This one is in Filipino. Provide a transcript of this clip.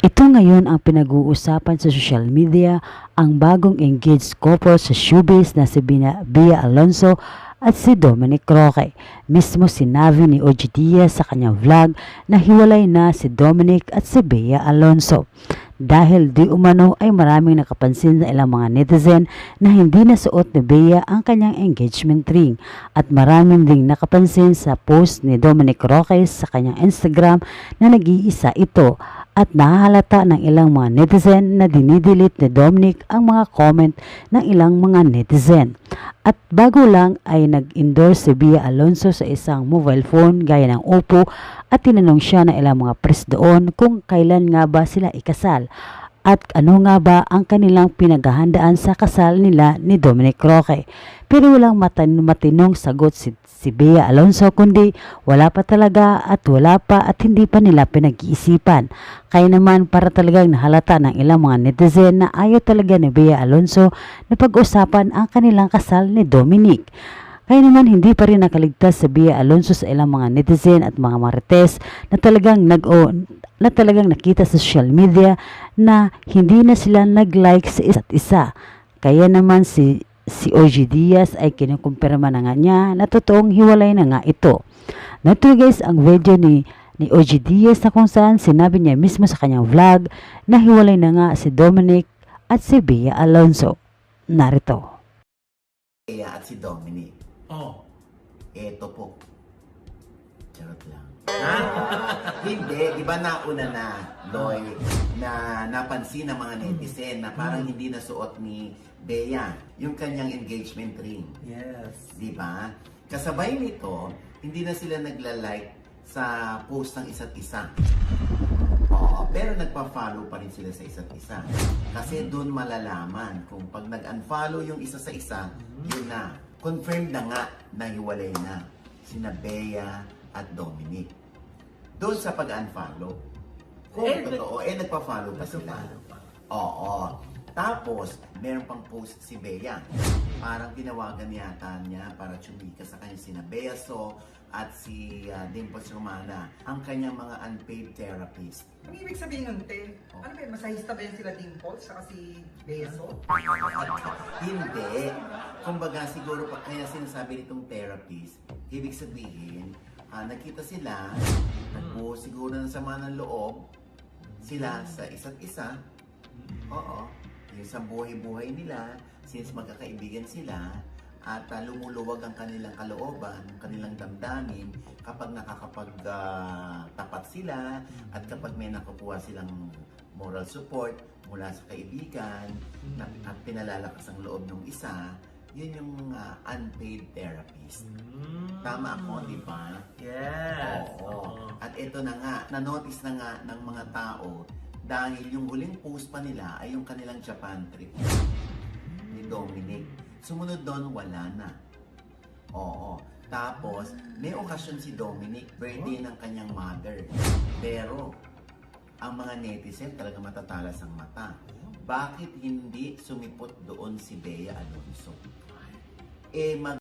Ito ngayon ang pinag-uusapan sa social media, ang bagong engaged couple sa showbiz na si Bina, Bia Alonso at si Dominic Roque. Mismo sinabi ni OG Diaz sa kanyang vlog na hiwalay na si Dominic at si Bea Alonso. Dahil di umano ay maraming nakapansin sa ilang mga netizen na hindi nasuot ni Bea ang kanyang engagement ring at maraming ding nakapansin sa post ni Dominic Roque sa kanyang Instagram na nag-iisa ito at nahahalata ng ilang mga netizen na dinidelete ni Dominic ang mga comment ng ilang mga netizen. At bago lang ay nag-endorse si Bia Alonso sa isang mobile phone gaya ng Oppo at tinanong siya ng ilang mga press doon kung kailan nga ba sila ikasal at ano nga ba ang kanilang pinaghahandaan sa kasal nila ni Dominic Roque. Pero walang matan- matinong sagot si, si Bea Alonso kundi wala pa talaga at wala pa at hindi pa nila pinag-iisipan. Kaya naman para talagang nahalata ng ilang mga netizen na ayaw talaga ni Bea Alonso na pag-usapan ang kanilang kasal ni Dominic. Kaya naman hindi pa rin nakaligtas si Bea Alonso sa ilang mga netizen at mga marites na talagang nag na talagang nakita sa social media na hindi na sila nag-like sa isa't isa. Kaya naman si si OG Diaz ay kinukumpirma na nga niya na totoong hiwalay na nga ito. Nato guys ang video ni ni OG Diaz na kung saan sinabi niya mismo sa kanyang vlog na hiwalay na nga si Dominic at si Bea Alonso. Narito. Kaya at si Dominic. Oh. Eto po. Charot lang. Ah. hindi, di ba nauna na, Loy, na napansin ng mga netizen na parang hindi nasuot ni Bea yung kanyang engagement ring. Yes. Di ba? Kasabay nito, hindi na sila nagla-like sa post ng isa't isa. Oo, pero nagpa-follow pa rin sila sa isa't isa. Kasi doon malalaman kung pag nag-unfollow yung isa sa isa, yun na. Confirmed na nga na hiwalay na sina Bea at Dominic. Doon sa pag-unfollow. Kung Eh, totoo, eh nagpa-follow pa sila. Oo. Tapos, meron pang post si Bea. Parang tinawagan yata niya para chumika sa kanya sina Bea So at si uh, Dimples Romana, ang kanyang mga unpaid therapist. Ang ibig sabihin nun, te, ano ba yun, masahista ba yan sila Dimples, saka si Beso? Hindi. Kumbaga, siguro pa kaya sinasabi nitong therapist, ibig sabihin, ah, nagkita sila, nagbuo siguro ng sama ng loob, sila sa isa't isa, oo, yung sa buhay-buhay nila, since magkakaibigan sila, at ah, lumuluwag ang kanilang kalooban, ang kanilang damdamin kapag nakakapag-tapat sila at kapag may nakukuha silang moral support mula sa kaibigan na, at pinalalakas ang loob ng isa, yun yung ah, unpaid therapist. Tama ako, di ba? Yes. Oo. At ito na nga, na-notice na nga ng mga tao dahil yung huling post pa nila ay yung kanilang Japan trip ni Dominic. Sumunod doon, wala na. Oo. Tapos, may okasyon si Dominic, birthday ng kanyang mother. Pero, ang mga netizen talaga matatalas ang mata. Bakit hindi sumipot doon si Bea Alonso? Eh, mag